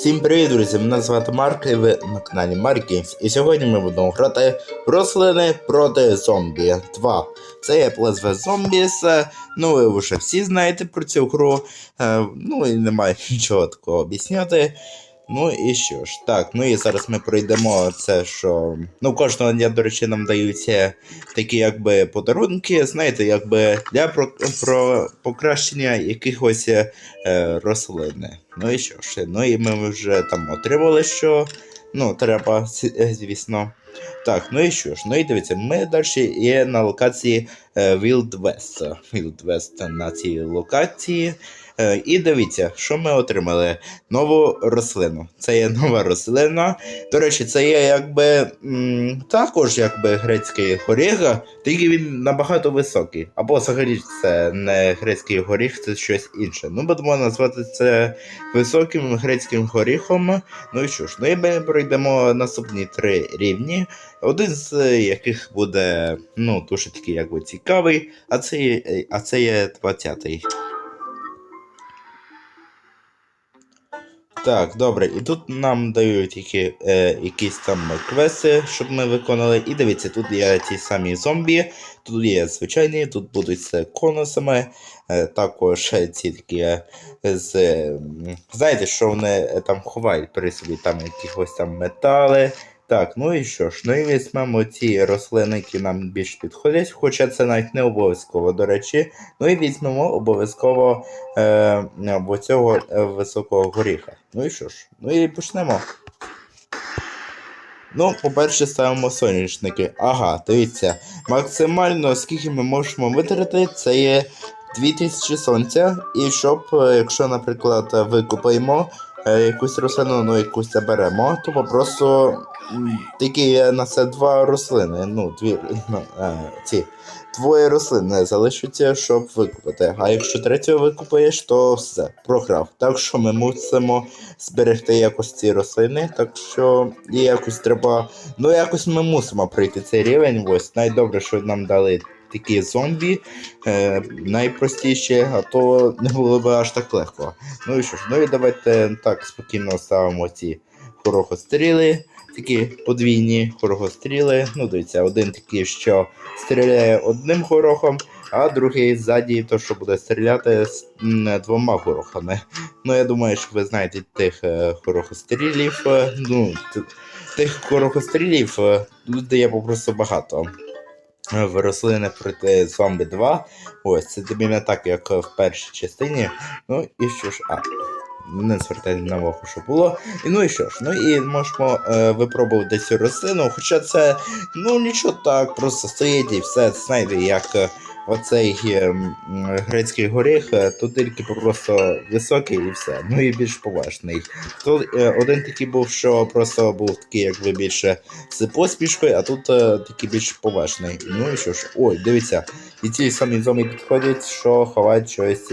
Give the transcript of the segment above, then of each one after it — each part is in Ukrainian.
Всім привіт, друзі! Мене звати Марк і ви на каналі Марк Games. І сьогодні ми будемо грати рослини проти зомбі 2. Це є плезве зомбіс, Ну, ви вже всі знаєте про цю гру. Е, ну і немає нічого такого об'ясняти. Ну і що ж, так, ну і зараз ми пройдемо це, що. Ну, кожного дня, до речі, нам даються такі якби подарунки, знаєте, якби для про, про покращення якихось е, рослини. Ну і що ж, ну і ми вже там отримали, що ну, треба, е, звісно. Так, ну і що ж, ну і дивіться, ми далі є на локації е, Wild West. Wild West на цій локації. Е, І дивіться, що ми отримали. Нову рослину. Це є нова рослина. До речі, це є якби також якби грецький горіх, тільки він набагато високий. Або взагалі це не грецький горіх, це щось інше. Ну, будемо назвати це високим грецьким горіхом. Ну і що ж, ну і ми пройдемо наступні три рівні. Один з яких буде ну, дуже такий якби цікавий, а це є, а це є 20-й. Так, добре, і тут нам дають які, е, якісь там квести, щоб ми виконали. І дивіться, тут є ті самі зомбі, тут є звичайні, тут будуть з конусами, е, також ці такі е, з. е, Знаєте, що вони е, там ховають при собі там якихось там метали. Так, ну і що ж, ну і візьмемо ці рослини, які нам більш підходять, хоча це навіть не обов'язково, до речі. Ну і візьмемо обов'язково е, цього е, високого горіха. Ну і що ж, ну і почнемо. Ну, по-перше, ставимо соняшники. Ага, дивіться, максимально скільки ми можемо витратити, це є 2000 сонця. І щоб, е, якщо, наприклад, викупаємо е, якусь рослину, ну якусь заберемо, то попросту м, тільки на це два рослини. Ну, дві ну, е, ці. Двоє рослин залишиться, щоб викупити. А якщо третього викупаєш, то все, програв. Так що ми мусимо зберегти якось ці рослини. Так що якось треба. Ну, якось ми мусимо пройти цей рівень. Ось найдобре, що нам дали такі зомбі. Е, найпростіші, а то не було б аж так легко. Ну і що ж, ну і давайте так спокійно ставимо ці хорохостріли. Такі подвійні хорохостріли. Ну, дивіться, один такий, що стріляє одним горохом, а другий ззаді, то що буде стріляти з двома горохами. Ну, я думаю, що ви знаєте тих е, хорохострілів. е, Ну, тих хорохострілів е, дає попросту багато. В рослини проти зомбі 2. Ось, це тобі не так, як в першій частині. Ну і що ж, а. Не звертайте на увагу, що було. І ну і що ж, ну і можемо е, випробувати цю рослину, хоча це ну нічого так, просто стоїть і все, знаєте, як е, оцей е, грецький горіх, е, тут тільки просто високий і все, ну і більш поважний. Тут е, один такий був, що просто був такий, якби більше з поспішкою, а тут е, такий більш поважний. Ну і що ж, ой, дивіться, і ці самі зомбі підходять, що ховають щось.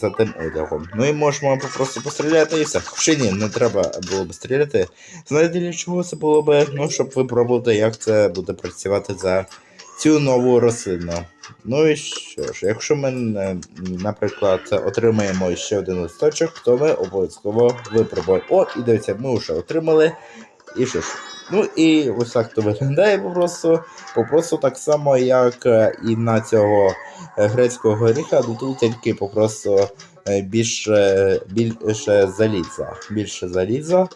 за тим одягом. Ну і можемо просто постріляти і все. Хоча ні, не треба було б стріляти. Знаєте для чого це було б? Ну, щоб випробувати, як це буде працювати за цю нову рослину. Ну і що ж, якщо ми, е, наприклад, отримаємо ще один листочок, то ми обов'язково випробуємо. О, і дивіться, ми вже отримали. І що ж? Ну і ось так то виглядає попросту. Попросту так само, як е, і на цього е, грецького горіха, ну тут тільки попросту більше, більше заліза. Більше заліза.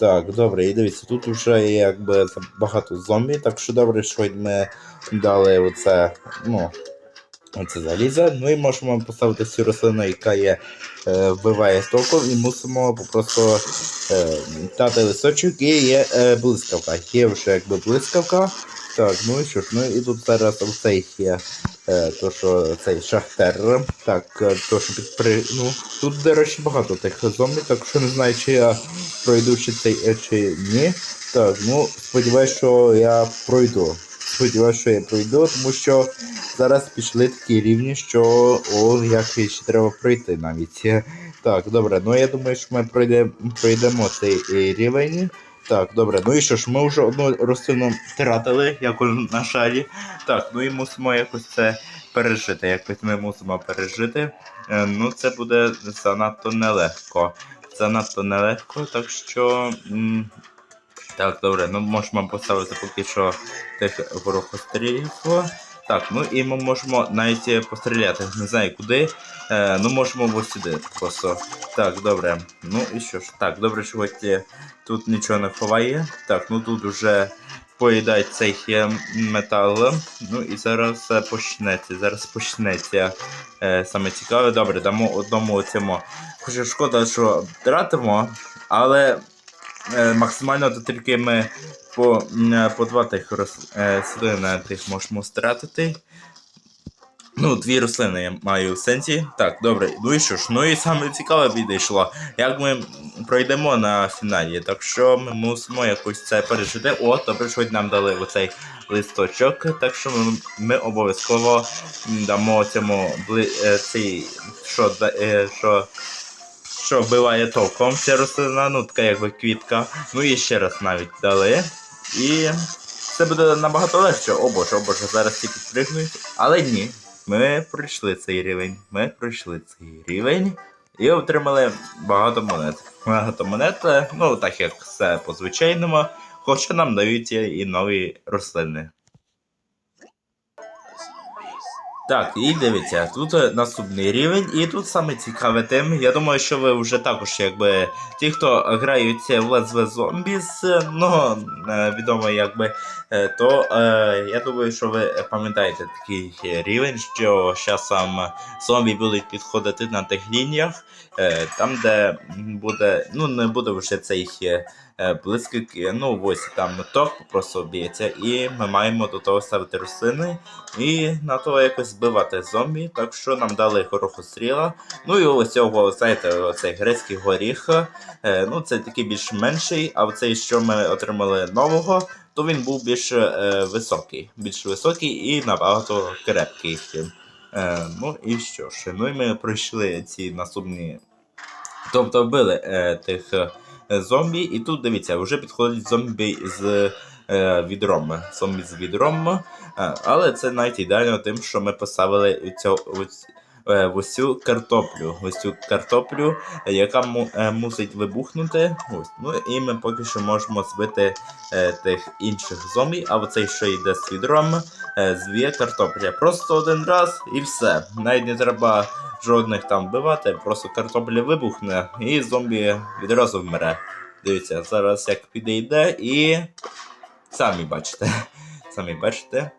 Так, добре, і дивіться, тут вже якби багато зомбі, так що добре, що ми дали оце, ну, оце залізо. Ну і можемо поставити цю рослину, яка є, е, вбиває стоком, і мусимо попросту е, дати лисочок і є е, блискавка. Є вже якби блискавка. Так, ну і що ж, ну і тут зараз оцей є, е, то що цей шахтер. Так, е, то що підпри... Ну, тут, до речі, багато тих зомбі, так що не знаю, чи я пройду чи цей е, чи ні. Так, ну сподіваюсь, що я пройду. Сподіваюсь, що я пройду, тому що зараз пішли такі рівні, що о, як ще треба пройти навіть. Так, добре, ну я думаю, що ми пройдемо, пройдемо цей е, рівень. Так, добре, ну і що ж, ми вже одну рослину втратили, як на шарі. Так, ну і мусимо якось це пережити. Якось ми мусимо пережити. Е, Ну, це буде занадто нелегко. занадто нелегко, так що. Так, добре, ну можемо поставити поки що тих горохострілів. Так, ну і ми можемо навіть е, постріляти. Не знаю куди. Е, ну можемо ось сюди просто. Так, добре. Ну і що ж. Так, добре, хоч е, тут нічого не ховає. Так, ну тут уже поїдають цей е, метал. Ну і зараз почнеться. Зараз почнеться е, саме цікаве. Добре, дамо одному цьому. Хоча шкода, що втратимо, але максимально то тільки ми по, е, по два тих рослини тих можемо стратити. Ну, дві рослини я маю в сенсі. Так, добре, ну і що ж, ну і саме цікаве відійшло, як ми пройдемо на фіналі. Так що ми мусимо якось це пережити. О, добре, що нам дали оцей листочок. Так що ми, ми обов'язково дамо цьому бли, е, цей, що, е, що, що вбиває током ця рослина, ну така якби квітка. Ну і ще раз навіть дали. І це буде набагато легше. О боже, о боже, зараз всі підпригнуть. Але ні. Ми пройшли цей рівень. Ми пройшли цей рівень і отримали багато монет. Багато монет, е, ну так як все по звичайному, хоча нам дають і нові рослини. Так, і дивіться, тут е, наступний рівень, і тут саме цікаве тим. Я думаю, що ви вже також, якби ті, хто грають в Let's Play Zombies, е, ну е, відомо якби, то я думаю, що ви пам'ятаєте такий рівень, що часом зомбі будуть підходити на тих лініях, там, де буде, ну не буде вже цей е, блискик, е, ну ось там ток просто б'ється, і ми маємо до того ставити рослини і на то якось збивати зомбі, так що нам дали горохостріла. Ну і ось цього, знаєте, оцей грецький горіх. Е, ну це такий більш менший, а оцей, що ми отримали нового, то він був більш е, високий. Більш високий і набагато крепкий. Е, ну і що ж, ну і ми пройшли ці наступні. Тобто вбили е, тих зомбі, і тут дивіться, вже підходить зомбі з е, відром. Зомбі з відром. Е, Але це навіть ідеально тим, що ми поставили ось, е, в ось цю картоплю. Ось цю картоплю, е, яка му, е, мусить вибухнути. Ось. Ну і ми поки що можемо збити е, тих інших зомбі, а оцей, що йде з відром, е, звіє картопля. Просто один раз і все. Навіть не треба жодних там вбивати, просто картопля вибухне і зомбі відразу вмре. Дивіться, зараз як підійде і. Самі бачите. Самі бачите.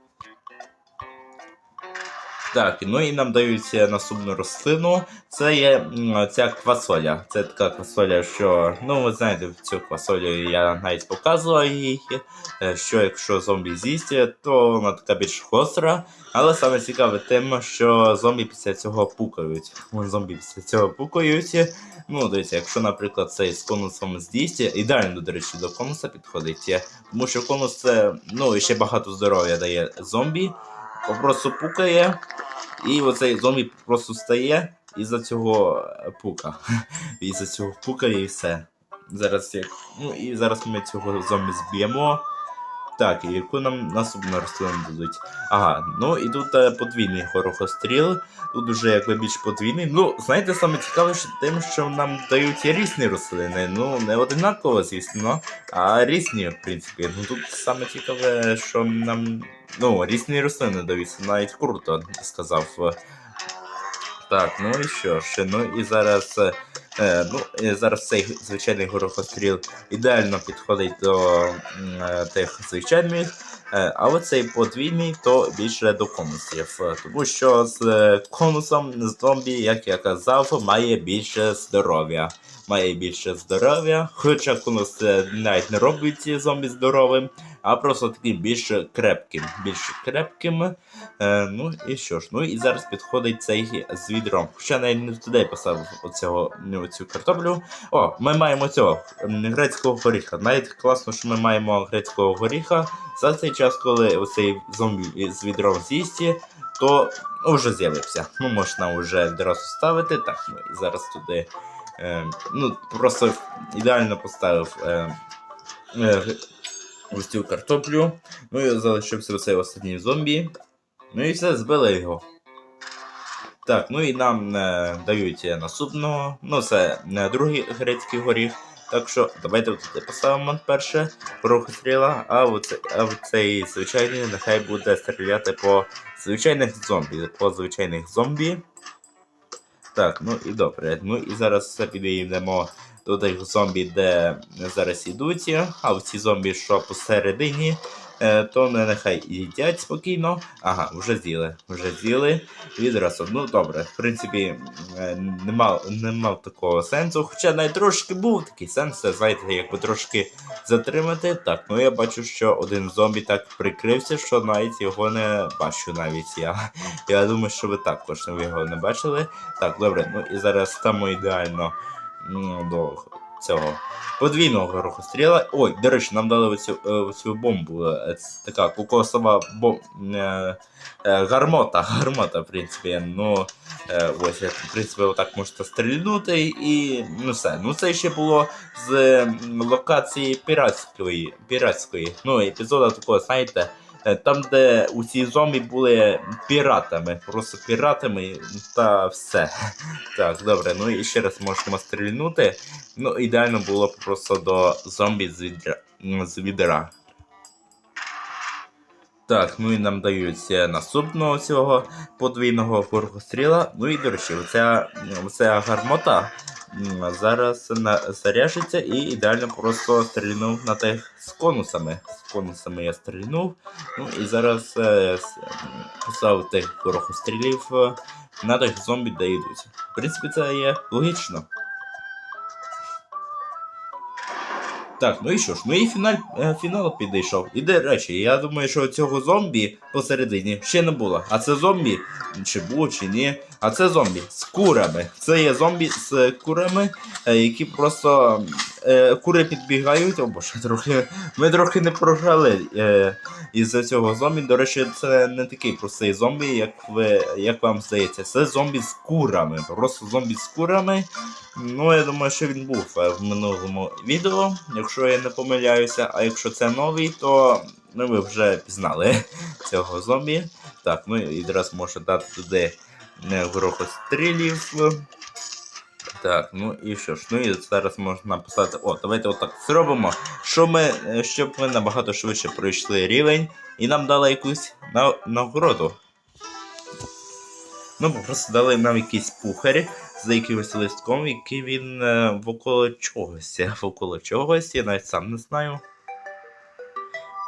Так, ну і нам дають е, наступну рослину. Це є ця квасоля. Це така квасоля, що. Ну, ви знаєте, цю квасолю я навіть показував її. е, Що якщо зомбі з'їсть, то вона така більш гостра. Але саме цікаве тим, що зомбі після цього пукають. Зомбі після цього пукають. Ну, дивіться, якщо, наприклад, цей з конусом з'їсть, ідеально, до речі, до конуса підходить. Тому що конус це, ну, ще багато здоров'я дає зомбі. Просто пукає, і оцей зомбі просто стає із-за цього е, пука. Із-за цього пукає і все. Зараз як. Ну і зараз ми цього зомбі зб'ємо. Так, і яку нам наступну рослину дадуть? Ага, ну і тут е, подвійний горохостріл. Тут уже якби більш подвійний. Ну, знаєте, саме цікаве що тим, що нам дають різні рослини. Ну, не одинаково, звісно, а різні, в принципі. Ну тут саме цікаве, що нам. Ну, різні рослини дають, навіть круто сказав. Так, ну і що ж, ну і зараз. е, Е, ну, і зараз цей звичайний горохостріл ідеально підходить до е, тих звичайних, е, а оцей подвійний то більше до конусів. е, Тому що з е, конусом зомбі, як я казав, має більше здоров'я. Має більше здоров'я, хоча конус е, навіть не робить зомбі здоровим, а просто таким більш крепким. Більш крепким. Е, ну і що ж, ну і зараз підходить цей з відром. Хоча навіть не туди поставив оцього, ну, цю картоплю. О, ми маємо цього грецького горіха. Навіть класно, що ми маємо грецького горіха. За цей час, коли оцей зомбі з відром з'їсть, то вже з'явився. Ну, можна вже відразу ставити. Так, ну і зараз туди. Е, ну, просто ідеально поставив. Е, е, ось картоплю. Ну і залишився оцей останній зомбі. Ну і все, збили його. Так, ну і нам е, дають е, наступного. Ну, це е, другий грецький горіх. Так що давайте тут поставимо перше порохостріла, а оце, а цей звичайний нехай буде стріляти по звичайних зомбі. По звичайних зомбі. Так, ну і добре. Ну і зараз підійдемо до тих зомбі, де зараз ідуть, а в ці зомбі, що посередині, е, то не нехай їдять спокійно. Ага, вже з'їли. Вже з'їли. Відразу. Ну добре, в принципі, не мав, не мав такого сенсу. Хоча навіть трошки був такий сенс, знаєте, якби трошки затримати. Так, ну я бачу, що один зомбі так прикрився, що навіть його не бачу навіть я. Я думаю, що ви також його не бачили. Так, добре, ну і зараз там ідеально до цього подвійного горохостріла. Ой, до речі, нам дали оцю, е, оцю бомбу. це така кокосова бом... е, е, гармота. Гармота, в принципі. Ну, ось, в принципі, отак можете стрільнути і ну все. Ну це ще було з локації піратської. піратської. Ну, епізода такого, знаєте. Е, Там, де усі зомбі були піратами, просто піратами та все. Так, добре, ну і ще раз можемо стрільнути. Ну, ідеально було б просто до зомбі з відра. З відра. Так, ну і нам дають е, наступного цього подвійного горгостріла. Ну і до речі, оця, оця гармота зараз на, заряжиться і ідеально просто стрільнув на тих з конусами. З конусами я стрільнув. Ну і зараз е, с- тих горохострілів е, на тих зомбі, де. В принципі, це є логічно. Так, ну і що ж, ну і фіналь, е, фінал підійшов. І до речі, я думаю, що цього зомбі посередині ще не було. А це зомбі, чи було, чи ні. А це зомбі з курами. Це є зомбі з курами, е, які просто е, кури підбігають. О боже, трохи. Ми трохи не програли е, із-за цього зомбі. До речі, це не такий простий зомбі, як ви як вам здається. Це зомбі з курами. Просто зомбі з курами. Ну, я думаю, що він був в минулому відео, якщо я не помиляюся. А якщо це новий, то ну, ви вже пізнали цього зомбі. Так, ну і відразу можу дати туди е, горохострілів. Так, ну і що ж, ну і зараз можна написати. О, давайте отак зробимо. Що ми, е, щоб ми набагато швидше пройшли рівень і нам дали якусь на, нагороду. Ну, просто дали нам якісь пухарі з якимось листком, який він е, воколо чогось. Воколо чогось, я навіть сам не знаю.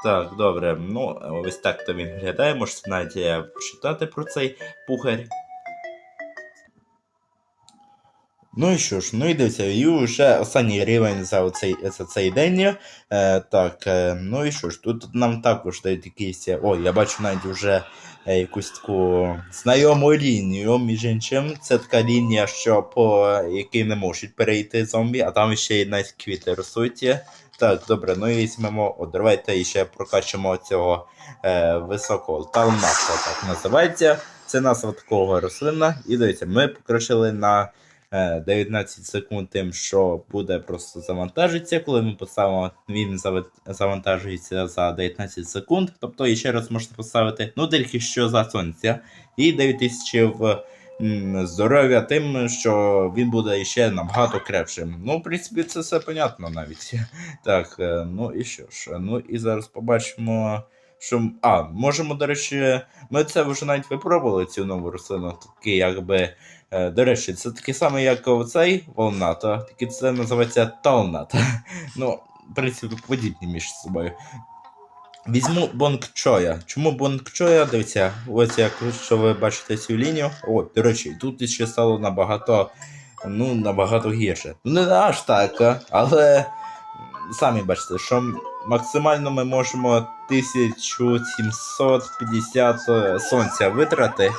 Так, добре, ну ось так то він виглядає, можете навіть е, почитати про цей пухар. Ну і що ж, ну і дивіться, і вже останній рівень за цей, за цей день. Е, так, е, ну і що ж, тут нам також дають якісь. О, я бачу навіть вже е, якусь таку знайому лінію, між іншим. Це така лінія, що по якій не можуть перейти зомбі, а там ще й навіть квіти ростуть. Так, добре, ну і візьмемо, о, давайте ще прокачимо цього е, високого талмаста, так називається. Це назва такого рослина. І дивіться, ми покращили на 19 секунд тим, що буде просто завантажиться. Коли ми поставимо, він завантажується за 19 секунд. Тобто і ще раз можете поставити, ну тільки що за сонця. І 9000 в здоров'я тим, що він буде ще набагато крепшим. Ну, в принципі, це все понятно навіть. Так, е, ну і що ж, ну і зараз побачимо. Що... А, можемо, до речі, ми це вже навіть випробували цю нову рослину. Такий, якби. е, До речі, це таке саме, як оцей волната, тільки це називається талнат. Ну, в принципі, подібні між собою. Візьму Бонгчоя. Чому Бонгчоя? Дивіться, ось як що ви бачите цю лінію. О, до речі, тут ще стало набагато, ну, набагато гірше. Ну, не аж так, але самі бачите, що максимально ми можемо 1750 е, сонця витрати.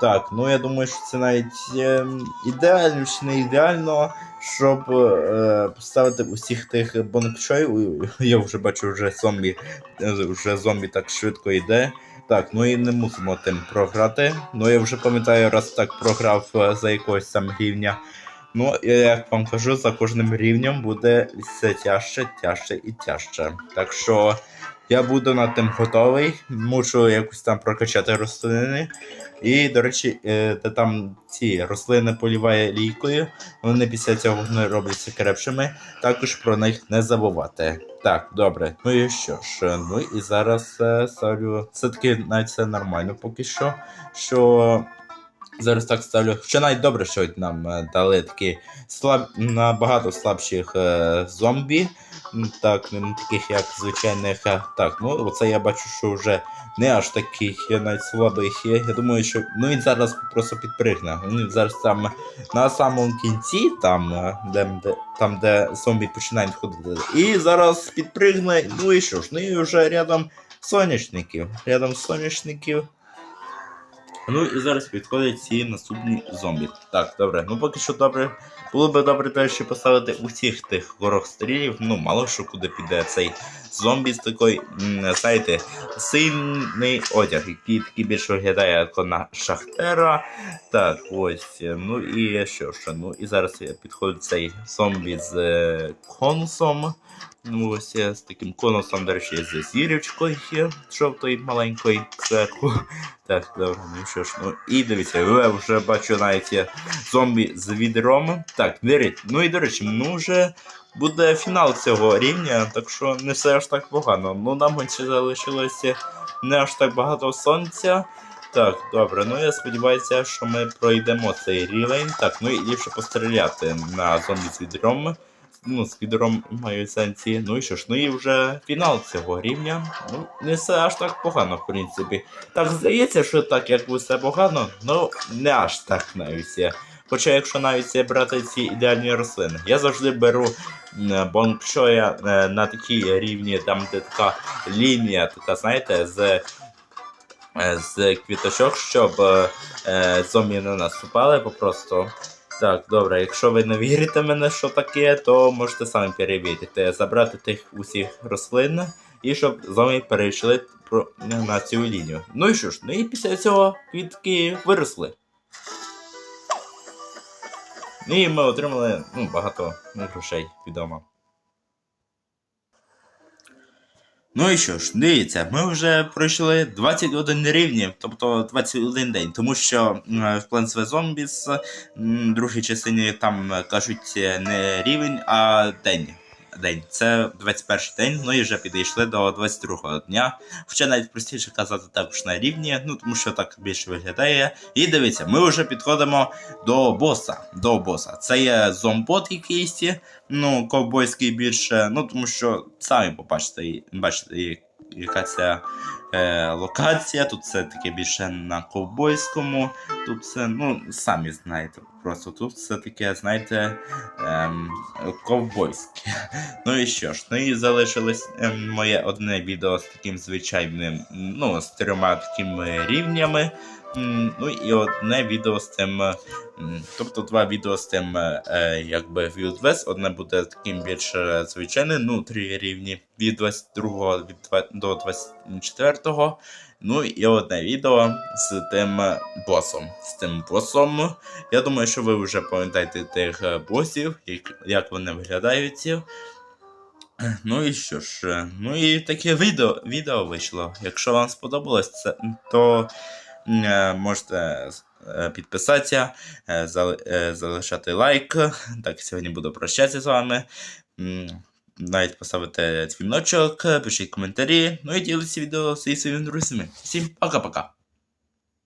Так, ну я думаю, що це навіть е, ідеально чи не ідеально, щоб е, поставити усіх тих бонкчоїв. Ой, Я вже бачу, вже зомбі, вже зомбі так швидко йде. Так, ну і не мусимо тим програти. Ну я вже пам'ятаю, раз так програв е, за якогось там рівня. Ну, я як вам кажу, за кожним рівнем буде все тяжче, тяжче і тяжче. Так що Я буду над тим готовий, мушу якось там прокачати рослини. І, до речі, е, та там ці рослини поліває лійкою, вони після цього не робляться крепшими. Також про них не забувати. Так, добре. Ну і що ж, ну і зараз е, ставлю. Все-таки навіть це нормально поки що. Що зараз так ставлю. Що навіть добре, що нам е, дали такі слаб... набагато слабших е, зомбі. Так, не таких як звичайних. е, Так, ну оце я бачу, що вже не аж таких є, навіть слабих є. Я думаю, що ну він зараз просто підпригне. Він зараз там на самому кінці, там, е, де, там, де зомбі починають ходити. І зараз підпригне. Ну і що ж, ну і вже рядом сонячників. Рядом соняшників. Ну і зараз підходять ці наступні зомбі. Так, добре. Ну поки що добре. Було би добре теж ще поставити усіх тих горох стрілів. Ну, мало що куди піде цей зомбі з такої, знаєте, сильний одяг, який такий більше виглядає як на шахтера. Так, ось. Ну і що ж, ну і зараз підходить цей зомбі з е, конусом. Ну, ось е, з таким конусом, до речі, з зірочкою жовтої маленької зверху. Так, добре, ну що ж, ну і дивіться, я вже бачу навіть зомбі з відром. Так, ну і до речі, ну вже буде фінал цього рівня, так що не все аж так погано. Ну нам ще залишилося не аж так багато сонця. Так, добре, ну я сподіваюся, що ми пройдемо цей рівень. Так, ну і ліпше постріляти на зомбі з відром. Ну, з відром маю сенсі. Ну і що ж, ну і вже фінал цього рівня. Ну, не все аж так погано, в принципі. Так здається, що так як усе погано, ну не аж так навіть. Хоча якщо навіть брати ці ідеальні рослини, я завжди беру бонкшоя е, на такій рівні, там де така лінія, така, знаєте, з, е, з квіточок, щоб е, е, зомбі не наступали попросту. Так, добре, якщо ви не вірите мене, що таке, то можете самі перевірити. Забрати тих усіх рослин і щоб зомбі перейшли на цю лінію. Ну і що ж, ну і після цього квітки виросли. І ми отримали ну, багато ну, грошей відомо. Ну і що ж, дивіться, ми вже пройшли 21 рівні, тобто 21 день, тому що в Plants vs. Zombies в другій частині там е, кажуть е, не рівень, а день. День. Це 21 день, ну і вже підійшли до 22 дня. Хоча навіть простіше казати також на рівні, ну тому що так більше виглядає. І дивіться, ми вже підходимо до боса. До боса. Це є зомбот якийсь, ну, ковбойський більше, ну тому що самі побачите, бачите, яка це е, локація. Тут це таке більше на ковбойському. Тут це, ну, самі знаєте, просто тут все таке, знаєте, ем, ковбойське. Ну і що ж, ну і залишилось ем, моє одне відео з таким звичайним, ну, з трьома такими рівнями. Ну і одне відео з тим. е, Тобто два відео з тим, е, е, якби Wild West. Одне буде таким більш звичайним, ну, три рівні від 22 від до 24. Ну і одне відео з тим босом. З тим босом. Я думаю, що ви вже пам'ятаєте тих босів, як, вони виглядають. Ну і що ж, ну і таке відео, відео вийшло. Якщо вам сподобалось, це, то можете е, підписатися, е, зали- е, залишати лайк. Так, сьогодні буду прощатися з вами. Навіть поставити дзвіночок, пишіть коментарі, ну і ділитися відео зі своїми друзями. Всім пока-пока!